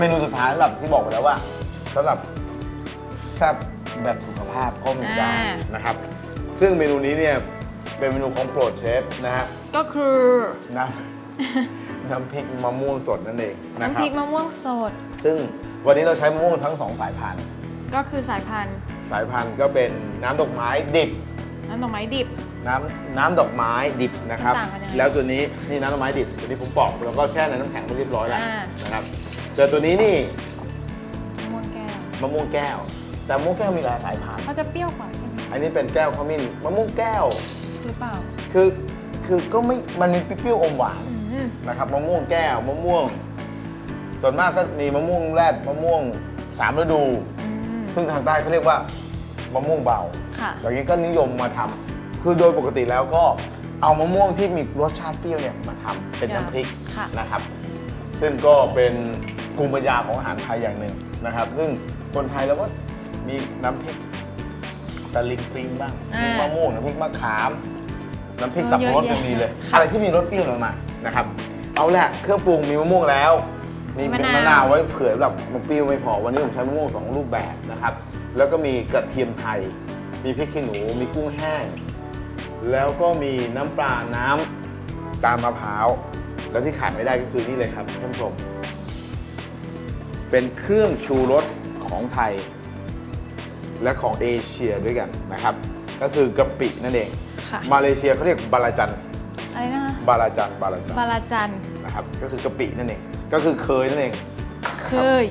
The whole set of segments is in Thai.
เมนูสุดท้ายสำหรับที่บอกไปแล้วว่าสำหรับแซ่บแบบสุขภาพก็มีได้อ่า นะครับ ซึ่งเมนูนี้เนี่ยเป็นเมนูของโปรดเชฟนะฮะก็คือน้ำ น้ำพริกมะม่วงสดนั่นเองนะคน้ำรัพบริกมะม่วงสด ซึ่งวันนี้เราใช้มะม่วงทั้งสองสายพันธุ์ก็คือสายพันธุ์สายพันธุ์ก็เป็นน้ำดอกไม้ดิบ น้ำดอกไม้ดิบ น้ำน้ำดอกไม้ดิบนะครับต่างกันยังไงแล้วตัวนี้นี่น้ำดอกไม้ดิบตัวนี้ผมปอกแล้วก็แช่ในน้ำแข็งไปเรียบร้อยแล้วอ่า นะครับ แต่ตัวนี้นี่มะม่วงแก้วมะม่วงแก้ว แต่มะม่วงแก้วมีหลายสายพันธุ์เขาจะเปรี้ยวกว่าใช่ไหมอันนี้เป็นแก้วขมิ้นมะม่วงแก้ว หรือเปล่าคือคือก็ไม่มันมีเปรี้ยวๆอมหวานอืมนะครับมะม่วงแก้วมะม่วง ส่วนมากก็มีมะม่วงแรดมะม่วงสามฤดู อืมซึ่งทางใต้เขาเรียกว่ามะม่วงเบา ค่ะอย่างนี้ก็นิยมมาทำ คือโดยปกติแล้วก็เอามะม่วงที่มีรสชาติเปรี้ยวเนี่ยมาทำเป็นน้ำพริกค่ะ นะครับ ซึ่งก็เป็น ภูมิปัญญาของอาหารไทยอย่างหนึ่งนะครับ ซึ่งคนไทยเราก็มีน้ำพริกตะลิงปริงบ้างอ่ามีมีมะม่วงน้ำพริกมะขาม น้ำพริกเออสับปะรดเยอะแยะยังมีเลยค่ะอะไรที่มีรสเปรี้ยวลงมานะครับ เอาแหละเครื่องปรุงมีมะม่วงแล้ว มีมีเป็นมะนาว มะนาวไว้เผื่อแบบมันเปรี้ยวไม่พอวันนี้ผมใช้มะม่วงสองรูปแบบนะครับ แล้วก็มีกระเทียมไทย มีพริกขี้หนู มีกุ้งแห้ง แล้วก็มีน้ำปลาน้ำตาลมะพร้าว แล้วที่ขาดไม่ได้ก็คือนี่เลยครับท่านผู้ชม เป็นเครื่องชูรสของไทย และของเอเชียด้วยกันนะครับ ก็คือกะปินั่นเอง ค่ะ มาเลเซียเขาเรียกบาลาจันอะไรนะคะบาลาจันบาลาจันบาลาจันนะครับก็คือกะปินั่นเองก็คือเคยนั่นเอง เคย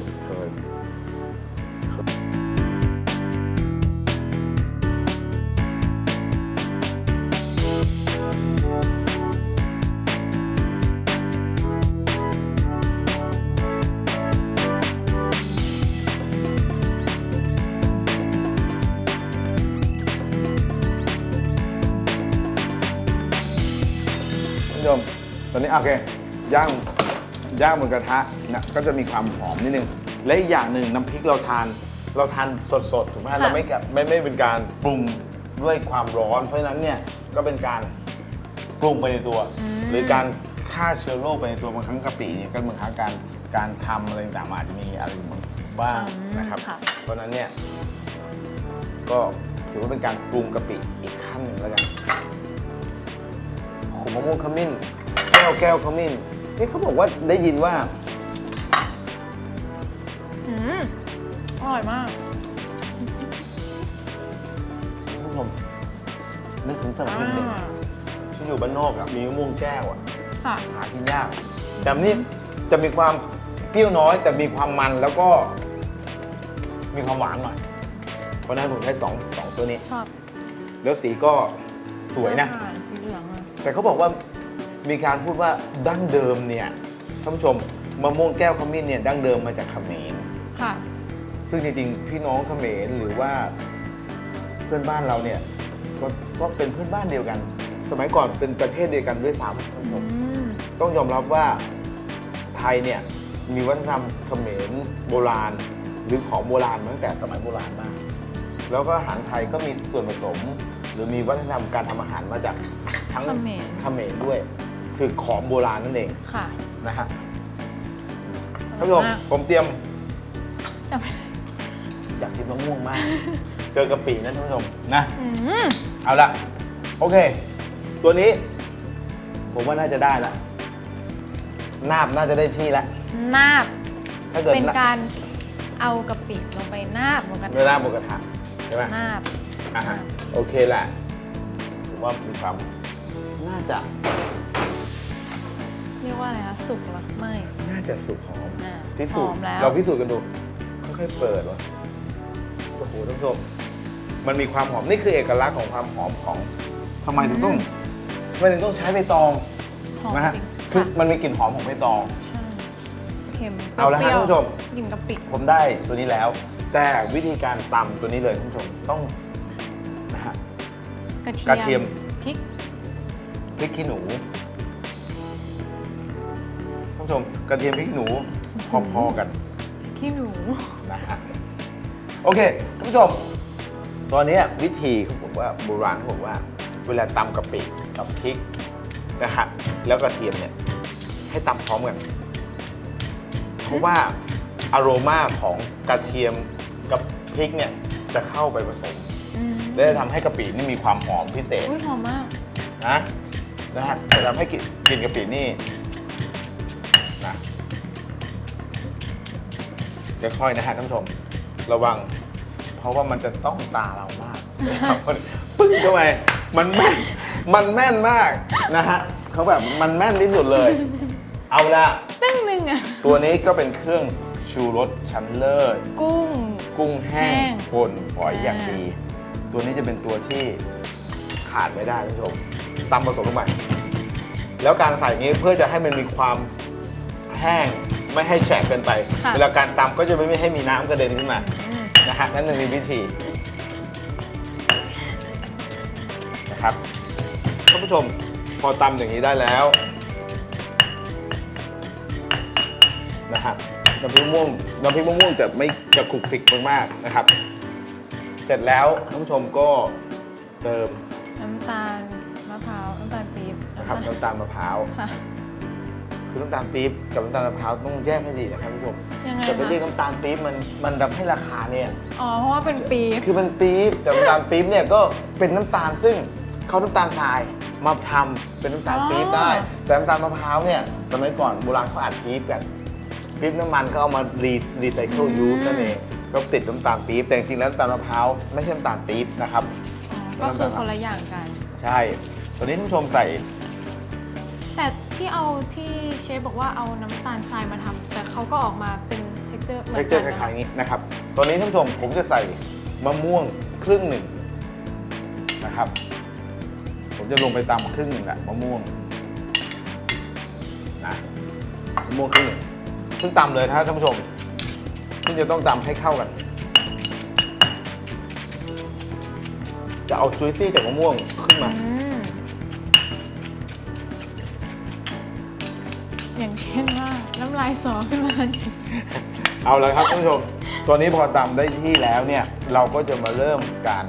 นนี้โอเคย่างย่างบนกระทะนะก็จะมีความหอมนิดนึง และอีกอย่างหนึ่งน้ำพริกเราทาน เราทานสดๆถูกไหมค่ะเราไม่กะไม่ไม่เป็นการปรุงด้วยความร้อน เพราะฉะนั้นเนี่ยก็เป็นการปรุงไปในตัว หรือการฆ่าเชื้อโรคไปในตัวบางครั้งกะปิเนี่ยก็บางครั้งการการทำอะไรต่างๆมันอาจจะมีอะไรบ้างอืมนะครับค่ะเพราะฉะนั้นเนี่ยก็ถือว่าเป็นการปรุงกะปิอีกขั้นหนึ่งแล้วกันขมมะม่วงขมิ้นแก้ วแก้วขมิ้นนี่เขาบอกว่าได้ยินว่า อืมอร่อยมาก คุณผู้ชมนึกถึงสมัยอ่า เด็กๆที่อยู่บ้านนอกอะมีมะม่วงแก้วอะค่ะ หากินยากแต่นี่จะมีความเปรี้ยวน้อย แต่มีความมันแล้วก็ มีความหวานหน่อย เพราะฉะนั้นผมใช้สองสองตัวนี้ ชอบแล้วสีก็สวยนะอาหารสีเหลืองอะแต่เขาบอกว่า มีการพูดว่าดั้งเดิมเนี่ยท่านผู้ชมมะม่วงแก้วขมิ้นเนี่ยดั้งเดิมมาจากเขมรค่ะ ซึ่งจริงๆพี่น้องเขมรหรือว่าเพื่อนบ้านเราเนี่ยก็ก็เป็นเพื่อนบ้านเดียวกัน สมัยก่อนเป็นประเทศเดียวกันด้วยซ้ำท่านผู้ชมอืมต้องยอมรับว่าไทยเนี่ยมีวัฒนธรรมเขมรโบราณ หรือของโบราณมาตั้งแต่สมัยโบราณมาก แล้วก็อาหารไทยก็มีส่วนผสม หรือมีวัฒนธรรมการทำอาหารมาจากทั้งเขมรเขมรด้วย คือของโบราณนั่นเองค่ะ นะฮะท่านผู้ชมผมเตรียมจำไม่ได้อยากกินมะม่วงมาก เจอกะปินะท่านผู้ชมนะ อืมเอาละโอเค ตัวนี้ ผมว่าน่าจะได้ละนาบน่าจะได้ที่แล้วนาบ ถ้าเกิดเป็นนาการเอากะปิลงไปนาบบนกระเนื้อทะนาบบนกระทะใช่ไหมนาบ อะฮะโอเคแหละผมว่ามีความน่าจะ สุกหรือไม่ น่าจะสุกหอมอ่าพิสูจหอน์มแล้ว เราพิสูจน์กันดูค่อยๆเปิดวะโอ้โหท่านผู้ชมมันมีความหอมนี่คือเอกลักษณ์ของความหอมของทำไมถึงต้องทำไมถึงต้องใช้ใบตองหอมนะฮะจริงคือค่ะมันมีกลิ่นหอมของใบตอง ใช่เค็มเอาละฮะปรี้ยวท่านผู้ชม กลิ่นกะปิผมได้ตัวนี้แล้ว แต่วิธีการตำตัวนี้เลยท่านผู้ชมต้องนะฮะ กระเทีกระเทียม พริกพริกขี้หนูท่าน ผู้ชมกระเทียมพริกหนูพอๆกันขี้หนู นะฮะโอเคท่านผู้ชม ตอนนี้วิธีเขาบอกว่าโบราณเขาบอกว่า เวลาตำกะปิกับพริกนะฮะแล้วกระเทียมเนี่ยให้ตำพร้อมกันเพราะว่าอโรมาของกระเทียมกับพริกเนี่ยจะเข้าไปผสมอืมและจะทำให้กะปินี่มีความหอมพิเศษอุ้ยหอมมากนะนะฮะจะทำให้กลินกลินกะปินี่ ค่อยๆนะฮะท่านผู้ชมระวัง เพราะว่ามันจะต้องตาเรามากนะครับปึ้งเข้าไปมันแม่นมันแม่นมากนะฮะเขาแบบมันแม่นที่สุดเลย เอาละตึ้งหนึ่งอะตัวนี้ก็เป็นเครื่องชูรสชั้นเลิศ กุ้ง กุ้งแห้แห้งงป่นฝอยอย่างอ่าดี ตัวนี้จะเป็นตัวที่ขาดไม่ได้ท่านผู้ชมตำผสมลงไปแล้วการใส่นี้เพื่อจะให้มันมีความแห้ง ไม่ให้แฉะเกินไป ค่ะ เวลาการตำก็จะไม่ให้มีน้ำกระเด็นขึ้นมาอืมนะฮะนั่นคือวิธีนะครับท่านผู้ชมพอตำอย่างนี้ได้แล้วนะฮะน้ำพริกมะม่วงน้ำพริกมะม่วงจะไม่จะคลุกคลิกมากๆนะครับ เสร็จแล้วท่านผู้ชมก็เติมน้ำตาลมะพร้าวน้ำตาลปี๊บนะครับน้ำตาลน้ำตาลมะพร้าว ค่ะ คือน้ำตาลปี๊บกับน้ำตาลมะพร้าวต้องแยกให้ดีนะครับท่านผู้ชมยังไงจะไปเรียกคะน้ำตาลปี๊บมันมันทำให้ราคาเนี่ย อ๋อ เพราะว่าเป็นปี๊บคือมันปี๊บแต่น้ำตาลปี๊บเนี่ยก็เป็นน้ำตาลซึ่งเขาน้ำตาลทรายมาทำเป็นน้ำตาลปี๊บได้ แต่น้ำตาลมะพร้าวเนี่ยสมัยก่อนโบราณเขาอัดปี๊บกันปี๊บน้ำมันก็เอามารีรีไซเคิลยูสนั่นเองก็ติดน้ำตาลปี๊บแต่จริงๆแล้วน้ำตาลมะพร้าวไม่ใช่น้ำตาลปี๊บนะครับ อ๋อก็คือคนละอย่างกัน ใช่ตัวนี้ท่านผู้ชมใส่แต่ ที่เอาที่เชฟบอกว่าเอาน้ำตาลทรายมาทำแต่เขาก็ออกมาเป็นเท็กเจอร์เหมืเท็อกนเจอกัร์นคนะล้ายๆอย่างนี้นะครับตัวนี้ท่านผู้ชมผมจะใส่มะม่วงครึ่งหนึ่งนะครับ ผมจะลงไปตำครึ่งหนึ่งแหละมะม่วงนะมะม่วงครึ่งหนึ่งซึ่งตำเลยนะครับท่านผู้ชมซึ่งจะต้องตำให้เข้ากัน จะเอาจุยซี่จากมะม่วงขึ้นมา อืม อย่างเช่นว่าน้ำลายสอขึ้นมาทันทีเอาละครับท่านผู้ชม ตัวนี้พอตำได้ที่แล้วเนี่ย เราก็จะมาเริ่มการ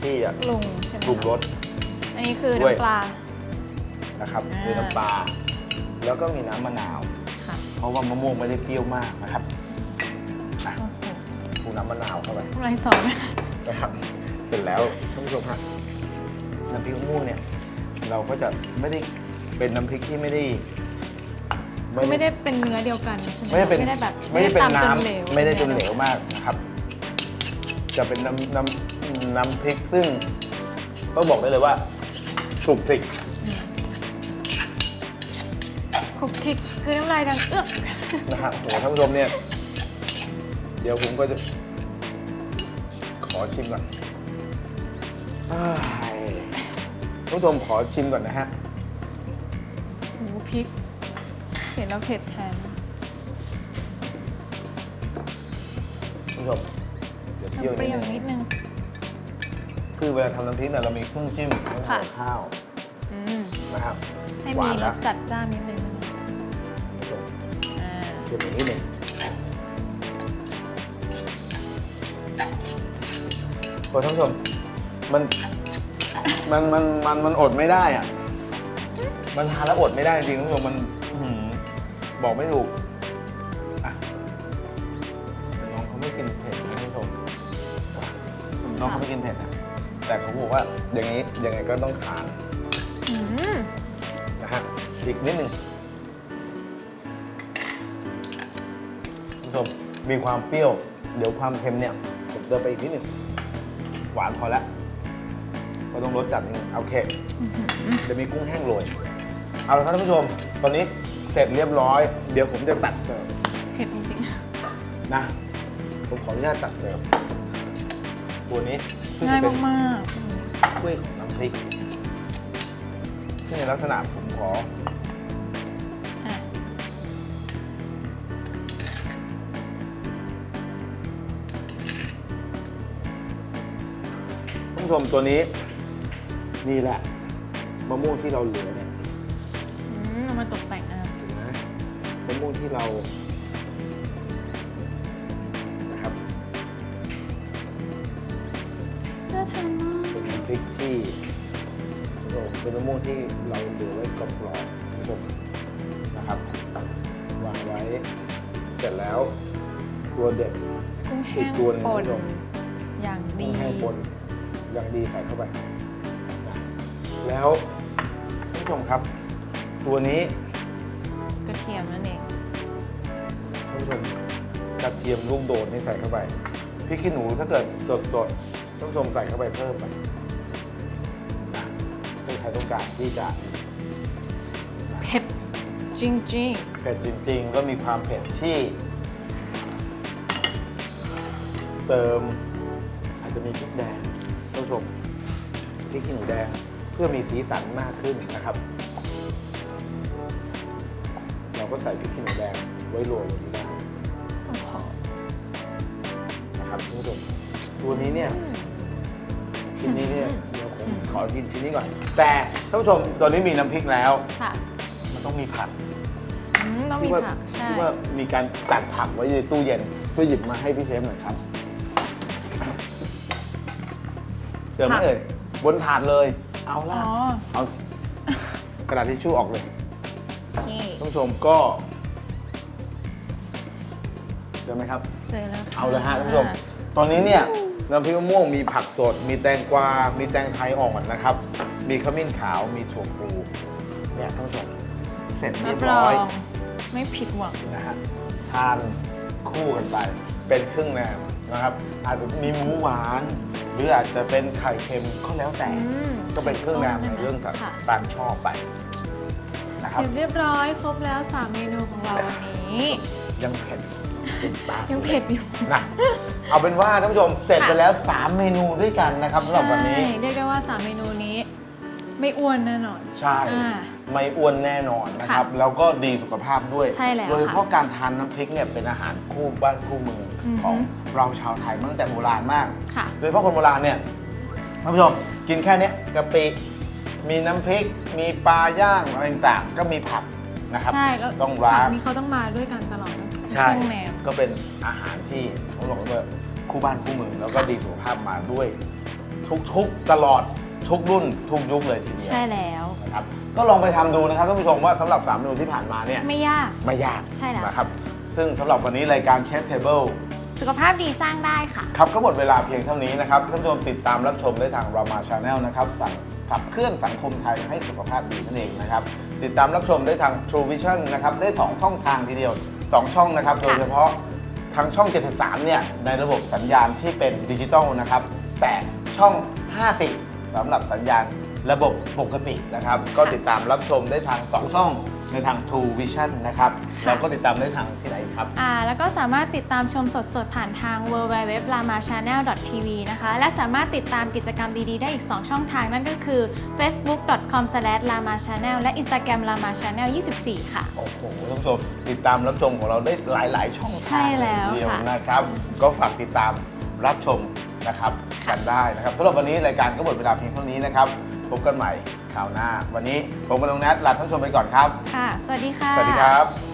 ที่จะปรุงใช่ไหมปรุงรส อันนี้คือด้วย น้ำปลา นะครับอ่า ด้วยน้ำปลาแล้วก็มีน้ำมะนาว ค่ะเพราะว่ามะม่วงไม่ได้เปรี้ยวมากนะครับอะโอ้โหปรุงน้ำมะนาวเข้าไป น้ำลายสอไหมคะนะครับ เสร็จแล้วท่านผู้ชมฮะน้ำพริกมะม่วงเนี่ย เราก็จะไม่ได้เป็นน้ำพริกที่ไม่ได้ คือไม่ได้เป็นเนื้อเดียวกันใช่ไหมไม่ได้เป็นไม่ได้แบบไม่ได้เป็นตำจน้เหลวำไม่ได้จนเหลวมากนะครับ จะเป็นน้ำน้ำน้ำพริกซึ่งต้องบอกได้เลยว่าถูกพริกคลุกคลิกคือน้ำลายดังเอื้อกนะครับโหท่านผู้ชมเนี่ย เดี๋ยวผมก็จะ ขอชิมก่อนอ้ายท่านผู้ชมขอชิมก่อนนะฮะโอ้โหพริก เห็นแล้วเผ็ดแทนท่านผู้ชมเดี๋ยวเปรี้ยวเปรี้ยวนินิดดนึงนึง คือเวลาทำน้ำพริกเนี่ยเรามีเครื่องจิ้มเครื่องค่ะกับข้าวอืมนะครับให้หวามีนรแล้วสจัดจ้านนิดนึงท่านผู้ชมอ่าเค็มอีกนิดหนึ่งโอ้ท่านผู้ชมมันมันมันมันมันอดไม่ได้อะ มันทานแล้วอดไม่ได้จริงๆท่านผู้ชมมันอื้อหือ บอกไม่ถูกอะน้องเขาไม่กินเผ็ดนะท่านผู้ชมน้องเขาไม่กินเผ็ดนะแต่เขาบอกว่าอย่างนี้ยังไงก็ต้องทานอืมนะฮะอีกนิดหนึ่งท่านผู้ชมมีความเปรี้ยว เดี๋ยวความเค็มเนี่ยผมเติมไปอีกนิดหนึ่งหวานพอแล้วก็ต้องรสจัดนิดนึงโอเคจะมีกุ้งแห้งโรยเอาละครับท่านผู้ชม ตอนนี้ เสร็จเรียบร้อย เดี๋ยวผมจะตัดเสิร์ฟเผ็ดจริงนะ ผมขออนุญาตตัดเสิร์ฟตัวนี้ซึ่งๆง่าจะยเป็นมากๆอืมถ้วยของน้ำพริกซึ่งในลักษณะผมขออะท่านผู้ชมตัวนี้ นี่แหละมะม่วงที่เราเหลือเนี่ วงที่เรานะครับน่าทานมากเป็นน้ำพริกที่โอ้เป็นมะม่วงที่เราเหลือไว้กรอบๆท่านผู้ชมนะครับวางไว้ เสร็จแล้วตัวเด็ดกุ้งอีแห้กงตัวหนึ่งป่นคุณผู้ชมอย่างดีให้ปนอย่างดีใส่เข้าไปนะแล้วท่านผู้ชมครับ ตัวนี้ กระเทียมนั่นเองท่าน ผู้ชมกระเทียมลูกโดดนี่ใส่เข้าไปพริกขี้หนูถ้าเกิดสดสดๆท่านผู้ชมใส่เข้าไปเพิ่มไปนะถ้าใครต้องการที่จะเผ็ดจริงเผ็ดจริง ๆ ก็มีความเผ็ดที่ เติม อาจจะมีพริกแดงท่านผู้ชมพริกขี้หนูแดงเพื่อมีสีสันมากขึ้นนะครับ เราก็ใส่พริกขี้หนูแดง ไว้โรยอย่างนี้ได้ๆโอ้โหนะครับท่านผู้ชมตัวนี้เนี่ยชิ้นนี้เนี่ยเดี๋ยวผมขอกินชิ้นนี้ก่อน แต่ท่านผู้ชมตัวนี้มีน้ำพริกแล้ว ค่ะมันต้องมีผักอืมต้องมีที่ว่าผักใช่ที่ว่ามีการจัดผักไว้ในตู้เย็นช่วยหยิบมาให้พี่เชฟหน่อยครับเจอไหมเอ่ยบนถาดเลย เอาอ๋ละอเอากระดาษทิชชู่ออกเลย โอเคท่านผู้ชมก็ เจอไหมครับ เจอแล้วค่เอาเลยฮะท่านผู้ชม ตอนนี้เนี่ยน้ำพริกมะม่วงมีผักสด มีแตงกวา มีแตงไทยอ่อนนะครับ มีขมิ้นขาว มีถั่วพูเนี่ยท่านผู้ชม เสร็จเรีรัยบบรร้ออยงไม่ผิดหวัง นะฮะ ทานคู่กันไป เป็นเครื่องแนมนะครับ อาจจะมีหมูหวาน หรืออาจจะเป็นไข่เค็มก็แล้วแต่ อืมก็เป็นเครื่องแนมในเรื่องจากค่ะ ตามชอบไปนะคเสรับ ร็จเรียบร้อยครบแล้ว 3 เมนูของเราวันนี้ ยังเผ็ดติดปาก ยังเผ็ดอยู่นะเอาเป็นว่าท่านผู้ชมเสร็จไปแล้ว 3 เมนูด้วยกันนะครับสำหรับวันนี้ใช่เรียกได้ว่า 3 เมนูนี้ ไม่อ้วนแน่นอน ใช่อ่าไม่อ้วนแน่นอนนะครับ แล้วก็ดีสุขภาพด้วย ใช่แล้วโดยเฉพาะค่ะการทานน้ำพริกเนี่ยเป็นอาหารคู่บ้านคู่เมืองอือฮึของเราชาวไทยมาตั้งแต่โบราณมากค่ะโดยเฉพาะคนโบราณเนี่ยท่านผู้ชมกินแค่เนี้ยกะปิมีน้ำพริก มีปลาย่างอะไรต่างๆก็มีผักนะครับ ใช่แล้วต้องผัร้ากนี้เขาต้องมาด้วยกันตลอดนะใช่เครื่องแนม ก็เป็นอาหารที่ผมบอกว่าคู่บ้านคู่เมืองแล้วก็ค่ะดีสุขภาพมาด้วย ทุกๆตลอดทุกรุ่นทุกยุคเลยทีเดียวใช่แล้วนะครับก็ลองไปทำดูนะครับท่านผู้ชมว่าสำหรับ3เมนูที่ผ่านมาเนี่ยไม่ยากไม่ยากใช่แล้วนะครับซึ่งสำหรับวันนี้รายการเชฟเทเบิลสุขภาพดีสร้างได้ค่ะ ครับก็หมดเวลาเพียงเท่านี้นะครับท่านผู้ชมติดตามรับชมได้ทางรามาชาแนลนะครับสั่งขับเคลื่อนสังคมไทยให้สุขภาพดีนั่นเองนะครับติดตามรับชมได้ทาง True Vision นะครับได้สองช่องทางทีเดียว 2 ช่องนะครับ โดยเฉพาะทางช่อง 73 เนี่ย ในระบบสัญญาณที่เป็นดิจิตอลนะครับ แต่ช่อง 50สำหรับสัญญาณระบบปกตินะครับ ก็ติดตามรับชมได้ทาง 2 ช่อง ในทาง True Vision นะครับค่ะแล้วก็ติดตามได้ทางที่ไหนครับ อ่าแล้วก็สามารถติดตามชมสดๆ ผ่านทาง w w w l a m a c h a n n e l t v นะคะ และสามารถติดตามกิจกรรมดีๆ ได้อีก 2 ช่องทางนั่นก็คือ facebook.com/lamachannel และ Instagram lamachannel 24 ค่ะ โอ้โหท่านผู้ชมติดตามรับชมของเราได้หลาย ๆ ช่องทางใช่แล้วเดียวค่ะ นะครับ ก็ฝากติดตามรับชมนะครับกันได้นะครับสำหรับวันนี้รายการก็หมดเวลาเพียงเท่านี้นะครับ พบกันใหม่ คราวหน้า วันนี้ผมกับน้องแนทลาท่านผู้ชมไปก่อนครับ ค่ะ สวัสดีค่ะ สวัสดีครับ